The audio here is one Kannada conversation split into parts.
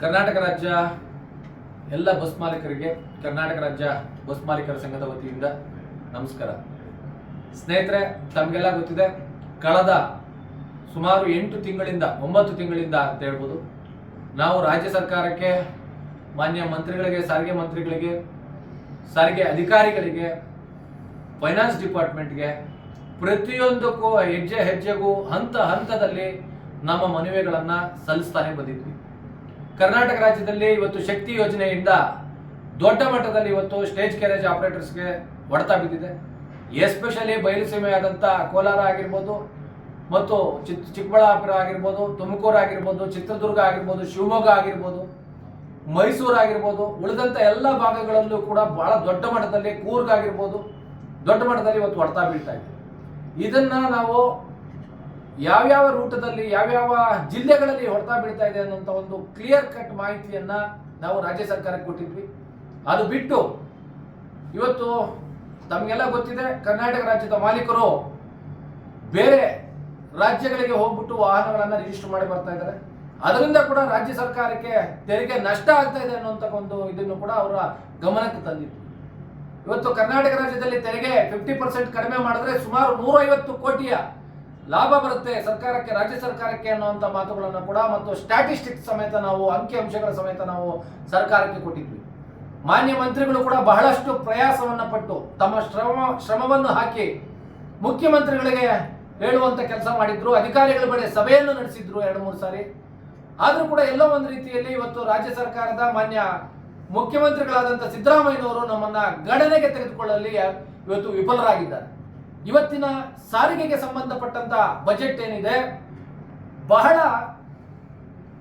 ಕರ್ನಾಟಕ ರಾಜ್ಯ ಎಲ್ಲ ಬಸ್ ಮಾಲೀಕರಿಗೆ, ಕರ್ನಾಟಕ ರಾಜ್ಯ ಬಸ್ ಮಾಲೀಕರ ಸಂಘದ ವತಿಯಿಂದ ನಮಸ್ಕಾರ. ಸ್ನೇಹಿತರೆ, ತಮಗೆಲ್ಲ ಗೊತ್ತಿದೆ, ಕಳೆದ ಸುಮಾರು ಎಂಟು ತಿಂಗಳಿಂದ, ಒಂಬತ್ತು ತಿಂಗಳಿಂದ ಅಂತ ಹೇಳ್ಬೋದು, ನಾವು ರಾಜ್ಯ ಸರ್ಕಾರಕ್ಕೆ, ಮಾನ್ಯ ಮಂತ್ರಿಗಳಿಗೆ, ಸಾರಿಗೆ ಮಂತ್ರಿಗಳಿಗೆ, ಸಾರಿಗೆ ಅಧಿಕಾರಿಗಳಿಗೆ, ಫೈನಾನ್ಸ್ ಡಿಪಾರ್ಟ್ಮೆಂಟ್ಗೆ ಪ್ರತಿಯೊಂದಕ್ಕೂ ಹೆಜ್ಜೆ, ಹೆಜ್ಜೆಗೂ ಹಂತ ಹಂತದಲ್ಲಿ ನಮ್ಮ ಮನವಿಗಳನ್ನು ಸಲ್ಲಿಸ್ತಾನೆ ಬಂದಿದ್ವಿ. ಕರ್ನಾಟಕ ರಾಜ್ಯದಲ್ಲಿ ಇವತ್ತು ಶಕ್ತಿ ಯೋಜನೆಯಿಂದ ದೊಡ್ಡ ಮಟ್ಟದಲ್ಲಿ ಇವತ್ತು ಸ್ಟೇಜ್ ಕ್ಯಾರೇಜ್ ಆಪರೇಟರ್ಸ್ಗೆ ಹೊಡೆತ ಬಿದ್ದಿದೆ. ಎಸ್ಪೆಷಲಿ ಬಯಲುಸೀಮೆಯಾದಂಥ ಕೋಲಾರ ಆಗಿರ್ಬೋದು ಮತ್ತು ಚಿತ್, ಚಿಕ್ಕಬಳ್ಳಾಪುರ ಆಗಿರ್ಬೋದು, ತುಮಕೂರು ಆಗಿರ್ಬೋದು, ಚಿತ್ರದುರ್ಗ ಆಗಿರ್ಬೋದು, ಶಿವಮೊಗ್ಗ ಆಗಿರ್ಬೋದು, ಮೈಸೂರು ಆಗಿರ್ಬೋದು ಉಳಿದಂಥ ಎಲ್ಲ ಭಾಗಗಳಲ್ಲೂ ಕೂಡ ಬಹಳ ದೊಡ್ಡ ಮಟ್ಟದಲ್ಲಿ ಕೂರ್ಗ್ ಆಗಿರ್ಬೋದು, ದೊಡ್ಡ ಮಟ್ಟದಲ್ಲಿ ಇವತ್ತು ಹೊಡೆತ ಬೀಳ್ತಾ ಇದೆ. ಇದನ್ನ ನಾವು ಯಾವ್ಯಾವ ರೂಟದಲ್ಲಿ, ಯಾವ್ಯಾವ ಜಿಲ್ಲೆಗಳಲ್ಲಿ ಹೊಡೆತ ಬೀಳ್ತಾ ಇದೆ ಅನ್ನೋಂಥ ಒಂದು ಕ್ಲಿಯರ್ ಕಟ್ ಮಾಹಿತಿಯನ್ನ ನಾವು ರಾಜ್ಯ ಸರ್ಕಾರಕ್ಕೆ ಕೊಟ್ಟಿದ್ವಿ. ಅದು ಬಿಟ್ಟು ಇವತ್ತು ತಮಗೆಲ್ಲ ಗೊತ್ತಿದೆ, ಕರ್ನಾಟಕ ರಾಜ್ಯದ ಮಾಲೀಕರು ಬೇರೆ ರಾಜ್ಯಗಳಿಗೆ ಹೋಗ್ಬಿಟ್ಟು ವಾಹನಗಳನ್ನು ರಿಜಿಸ್ಟರ್ ಮಾಡಿ ಬರ್ತಾ ಇದ್ದಾರೆ. ಅದರಿಂದ ಕೂಡ ರಾಜ್ಯ ಸರ್ಕಾರಕ್ಕೆ ತೆರಿಗೆ ನಷ್ಟ ಆಗ್ತಾ ಇದೆ ಅನ್ನುವಂಥ ಒಂದು ಇದನ್ನು ಕೂಡ ಅವರ ಗಮನಕ್ಕೆ ತಂದಿತ್ತು ಇವತ್ತು ಕರ್ನಾಟಕ ರಾಜ್ಯದಲ್ಲಿ ತೆರಿಗೆ ಫಿಫ್ಟಿ ಪರ್ಸೆಂಟ್ ಕಡಿಮೆ ಮಾಡಿದ್ರೆ ಸುಮಾರು ನೂರೈವತ್ತು ಕೋಟಿಯ ಲಾಭ ಬರುತ್ತೆ ಸರ್ಕಾರಕ್ಕೆ, ರಾಜ್ಯ ಸರ್ಕಾರಕ್ಕೆ ಅನ್ನುವಂಥ ಮಾತುಗಳನ್ನು ಕೂಡ ಮತ್ತು ಸ್ಟ್ಯಾಟಿಸ್ಟಿಕ್ಸ್ ಸಮೇತ ನಾವು ಅಂಕಿಅಂಶಗಳ ಸಮೇತ ನಾವು ಸರ್ಕಾರಕ್ಕೆ ಕೊಟ್ಟಿದ್ವಿ. ಮಾನ್ಯ ಮಂತ್ರಿಗಳು ಕೂಡ ಬಹಳಷ್ಟು ಪ್ರಯಾಸವನ್ನು ಪಟ್ಟು ತಮ್ಮ ಶ್ರಮ, ಶ್ರಮವನ್ನು ಹಾಕಿ ಮುಖ್ಯಮಂತ್ರಿಗಳಿಗೆ ಹೇಳುವಂಥ ಕೆಲಸ ಮಾಡಿದ್ರು, ಅಧಿಕಾರಿಗಳ ಬಳಿ ಸಭೆಯನ್ನು ನಡೆಸಿದ್ರು ಎರಡು, ಮೂರು ಸಾರಿ. ಆದರೂ ಕೂಡ ಎಲ್ಲೋ ಒಂದು ರೀತಿಯಲ್ಲಿ ಇವತ್ತು ರಾಜ್ಯ ಸರ್ಕಾರದ ಮಾನ್ಯ ಮುಖ್ಯಮಂತ್ರಿಗಳಾದಂಥ ಸಿದ್ದರಾಮಯ್ಯನವರು ನಮ್ಮನ್ನ ಗಣನೆಗೆ ತೆಗೆದುಕೊಳ್ಳಲಿ ಇವತ್ತು ವಿಫಲರಾಗಿದ್ದಾರೆ. ಇವತ್ತಿನ ಸಾರಿಗೆಗೆ ಸಂಬಂಧಪಟ್ಟಂತ ಬಜೆಟ್ ಏನಿದೆ, ಬಹಳ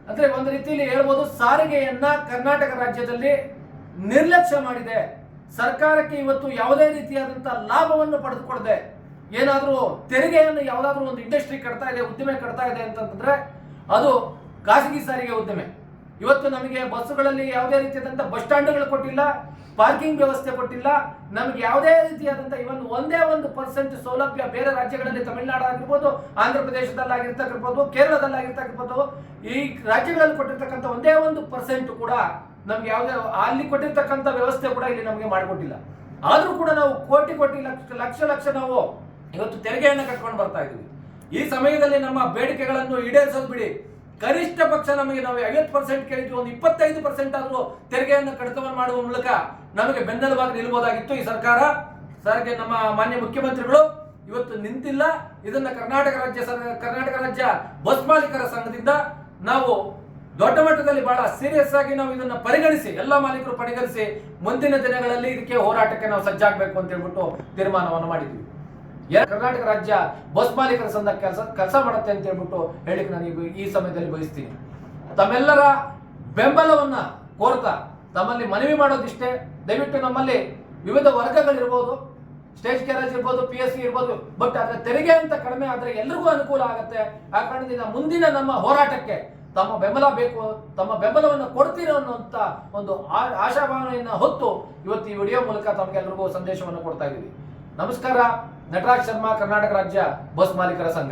ಅಂದ್ರೆ ಒಂದು ರೀತಿಯಲ್ಲಿ ಹೇಳ್ಬೋದು ಸಾರಿಗೆಯನ್ನ ಕರ್ನಾಟಕ ರಾಜ್ಯದಲ್ಲಿ ನಿರ್ಲಕ್ಷ್ಯ ಮಾಡಿದೆ. ಸರ್ಕಾರಕ್ಕೆ ಇವತ್ತು ಯಾವುದೇ ರೀತಿಯಾದಂತಹ ಲಾಭವನ್ನು ಪಡೆದುಕೊಳ್ಳದೆ ಏನಾದರೂ ತೆರಿಗೆಯನ್ನು ಯಾವುದಾದ್ರೂ ಒಂದು ಇಂಡಸ್ಟ್ರಿ ಕಟ್ತಾ ಇದೆ, ಉದ್ದಿಮೆ ಕಟ್ತಾ ಇದೆ ಅಂತಂದ್ರೆ ಅದು ಖಾಸಗಿ ಸಾರಿಗೆ ಉದ್ದಿಮೆ. ಇವತ್ತು ನಮಗೆ ಬಸ್ಸುಗಳಲ್ಲಿ ಯಾವುದೇ ರೀತಿಯಾದಂಥ ಬಸ್ ಸ್ಟ್ಯಾಂಡ್ಗಳು ಕೊಟ್ಟಿಲ್ಲ, ಪಾರ್ಕಿಂಗ್ ವ್ಯವಸ್ಥೆ ಕೊಟ್ಟಿಲ್ಲ. ನಮಗೆ ಯಾವುದೇ ರೀತಿಯಾದಂಥ ಇವನ್ ಒಂದೇ ಒಂದು ಪರ್ಸೆಂಟ್ ಸೌಲಭ್ಯ ಬೇರೆ ರಾಜ್ಯಗಳಲ್ಲಿ ತಮಿಳುನಾಡು ಆಗಿರ್ಬೋದು, ಆಂಧ್ರ ಪ್ರದೇಶದಲ್ಲಾಗಿರ್ತಕ್ಕಿರ್ಬೋದು ಕೇರಳದಲ್ಲಾಗಿರ್ತಕ್ಕಿರ್ಬೋದು ಈ ರಾಜ್ಯಗಳಲ್ಲಿ ಕೊಟ್ಟಿರ್ತಕ್ಕಂಥ ಒಂದೇ ಒಂದು ಪರ್ಸೆಂಟ್ ಕೂಡ ನಮ್ಗೆ ಯಾವುದೇ ಅಲ್ಲಿ ಕೊಟ್ಟಿರ್ತಕ್ಕಂಥ ವ್ಯವಸ್ಥೆ ಕೂಡ ಇಲ್ಲಿ ನಮಗೆ ಮಾಡಿಕೊಟ್ಟಿಲ್ಲ. ಆದರೂ ಕೂಡ ನಾವು ಕೋಟಿ ಕೋಟಿ ಲಕ್ಷ ಲಕ್ಷ ಲಕ್ಷ ನಾವು ಇವತ್ತು ತೆರಿಗೆಯನ್ನು ಕಟ್ಕೊಂಡು ಬರ್ತಾ ಇದ್ದೀವಿ. ಈ ಸಮಯದಲ್ಲಿ ನಮ್ಮ ಬೇಡಿಕೆಗಳನ್ನು ಈಡೇರಿಸೋದು ಬಿಡಿ. ಕನಿಷ್ಠ ಪಕ್ಷ ನಮಗೆ ನಾವು ಐವತ್ತು ಪರ್ಸೆಂಟ್ ಕೇಳಿದ್ವಿ, ಒಂದು ಇಪ್ಪತ್ತೈದು ಪರ್ಸೆಂಟ್ ಆದರೂ ತೆರಿಗೆಯನ್ನು ಕಡಿತವನ್ನು ಮಾಡುವ ಮೂಲಕ ನಮಗೆ ಬೆನ್ನೆಲುಬಾಗಿ ನಿಲ್ಬೋದಾಗಿತ್ತು ಈ ಸರ್ಕಾರ. ಸರ್ಗೆ ನಮ್ಮ ಮಾನ್ಯ ಮುಖ್ಯಮಂತ್ರಿಗಳು ಇವತ್ತು ನಿಂತಿಲ್ಲ. ಇದನ್ನ ಕರ್ನಾಟಕ ರಾಜ್ಯ ಕರ್ನಾಟಕ ರಾಜ್ಯ ಬಸ್ ಮಾಲೀಕರ ಸಂಘದಿಂದ ನಾವು ದೊಡ್ಡ ಮಟ್ಟದಲ್ಲಿ ಬಹಳ ಸೀರಿಯಸ್ ಆಗಿ ನಾವು ಇದನ್ನ ಪರಿಗಣಿಸಿ, ಎಲ್ಲ ಮಾಲೀಕರು ಪರಿಗಣಿಸಿ ಮುಂದಿನ ದಿನಗಳಲ್ಲಿ ಇದಕ್ಕೆ ಹೋರಾಟಕ್ಕೆ ನಾವು ಸಜ್ಜಾಗಬೇಕು ಅಂತ ಹೇಳ್ಬಿಟ್ಟು ತೀರ್ಮಾನವನ್ನು ಮಾಡಿದ್ವಿ. ಕರ್ನಾಟಕ ರಾಜ್ಯ ಬಸ್ ಮಾಲೀಕರ ಸಂಘ ಕೆಲಸ ಕೆಲಸ ಮಾಡುತ್ತೆ ಅಂತ ಹೇಳ್ಬಿಟ್ಟು ಹೇಳಿಕ್ ನಾನು ಈ- ಸಮಯದಲ್ಲಿ ಬಯಸ್ತೀನಿ. ತಮ್ಮೆಲ್ಲರ ಬೆಂಬಲವನ್ನ ಕೋರ್ತಾ ತಮ್ಮಲ್ಲಿ ಮನವಿ ಮಾಡೋದಿಷ್ಟೇ. ದಯವಿಟ್ಟು ನಮ್ಮಲ್ಲಿ ವಿವಿಧ ವರ್ಗಗಳಿರ್ಬೋದು. ಸ್ಟೇಜ್ ಕ್ಯಾರೇಜ್ ಇರ್ಬೋದು ಪಿ ಎಸ್ ಸಿ ಇರ್ಬೋದು, ಬಟ್ ಅದರ ತೆರಿಗೆ ಅಂತ ಕಡಿಮೆ ಆದ್ರೆ ಎಲ್ರಿಗೂ ಅನುಕೂಲ ಆಗುತ್ತೆ. ಆ ಕಾರಣದಿಂದ ಮುಂದಿನ ನಮ್ಮ ಹೋರಾಟಕ್ಕೆ ತಮ್ಮ ಬೆಂಬಲ ಬೇಕು, ತಮ್ಮ ಬೆಂಬಲವನ್ನು ಕೊಡ್ತೀರ ಅನ್ನುವಂಥ ಒಂದು ಆಶಾಭಾವನೆಯನ್ನು ಹೊತ್ತು ಇವತ್ತು ಈ ವಿಡಿಯೋ ಮೂಲಕ ತಮಗೆಲ್ಲರಿಗೂ ಸಂದೇಶವನ್ನು ಕೊಡ್ತಾ ಇದ್ದೀವಿ. ನಮಸ್ಕಾರ. ನಟರಾಜ್ ಶರ್ಮಾ ಕರ್ನಾಟಕ ರಾಜ್ಯ ಬಸ್ ಮಾಲೀಕರ ಸಂಘ.